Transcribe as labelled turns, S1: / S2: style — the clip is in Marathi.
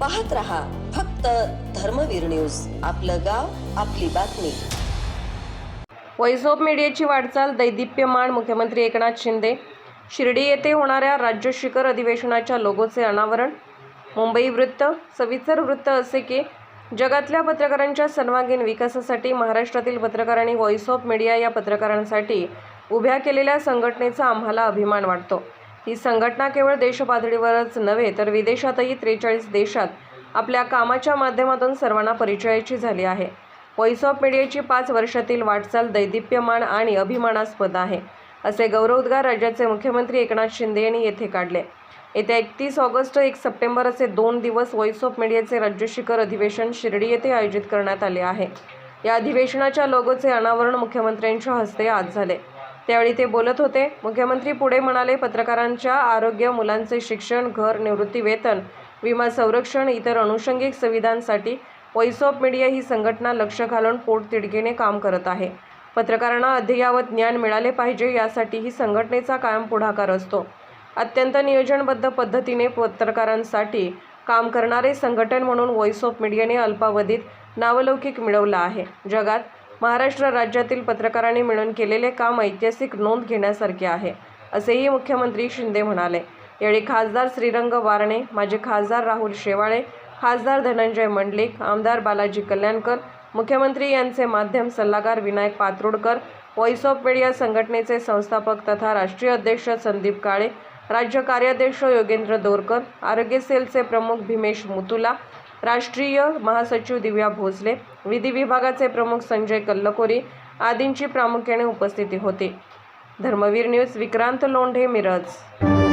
S1: पाहत रहा फक्त धर्मवीर न्यूज. आपलं गाव आपली बातमी.
S2: व्हॉइस ऑफ मीडियाची वाटचाल दैदिप्यमान मुख्यमंत्री एकनाथ शिंदे. शिर्डी येथे होणाऱ्या राज्य शिखर अधिवेशनाच्या लोगोचे अनावरण. मुंबई वृत्त सविस्तर वृत्त असे की जगातल्या पत्रकारांच्या सर्वांगीण विकासासाठी महाराष्ट्रातील पत्रकारांनी व्हॉइस ऑफ मीडिया या पत्रकारांसाठी उभ्या केलेल्या संघटनेचा आम्हाला अभिमान वाटतो. ही संघटना केवळ देशपातळीवरच नव्हे तर विदेशातही त्रेचाळीस देशात आपल्या कामाच्या माध्यमातून सर्वांना परिचयाची झाली आहे. व्हॉइस ऑफ मीडियाची पाच वर्षातील वाटचाल दैदिप्यमान आणि अभिमानास्पद आहे असे गौरवोद्गार राज्याचे मुख्यमंत्री एकनाथ शिंदे यांनी येथे काढले. येत्या एकतीस ऑगस्ट एक सप्टेंबर असे दोन दिवस व्हॉइस ऑफ मीडियाचे राज्य शिखर अधिवेशन शिर्डी येथे आयोजित करण्यात आले आहे. या अधिवेशनाच्या लोगोचे अनावरण मुख्यमंत्र्यांच्या हस्ते आज झाले. त्यावेळी ते बोलत होते. मुख्यमंत्री पुढे म्हणाले पत्रकारांच्या आरोग्य मुलांचे शिक्षण घर निवृत्ती वेतन विमा संरक्षण इतर अनुषंगिक सुविधांसाठी व्हॉइस ऑफ मीडिया ही संघटना लक्ष घालून पोटतिडकीने काम करत आहे. पत्रकारांना अद्ययावत ज्ञान मिळाले पाहिजे यासाठी ही संघटनेचा कायम पुढाकार असतो. अत्यंत नियोजनबद्ध पद्धतीने पत्रकारांसाठी काम करणारे संघटन म्हणून व्हॉइस ऑफ मीडियाने अल्पावधीत नावलौकिक मिळवला आहे. जगात महाराष्ट्र राज्यातील पत्रकारांनी मिळून केलेले काम ऐतिहासिक नोंद घेण्यासारखे आहे असेही मुख्यमंत्री शिंदे म्हणाले. यावेळी खासदार श्रीरंग वारणे माजी खासदार राहुल शेवाळे खासदार धनंजय मंडलिक आमदार बालाजी कल्याणकर मुख्यमंत्री यांचे माध्यम सल्लागार Vinayak Patrodkar voice of media संघटनेचे संस्थापक तथा राष्ट्रीय अध्यक्ष संदीप काळे राज्य कार्याध्यक्ष योगेंद्र दोरकर आरोग्य सेलचे प्रमुख भीमेश मुतुला राष्ट्रीय महासचिव दिव्या भोसले विधी विभागाचे प्रमुख संजय कल्लकोरी आदींची प्रामुख्याने उपस्थिती होती. धर्मवीर न्यूज विक्रांत लोंढे मिरज.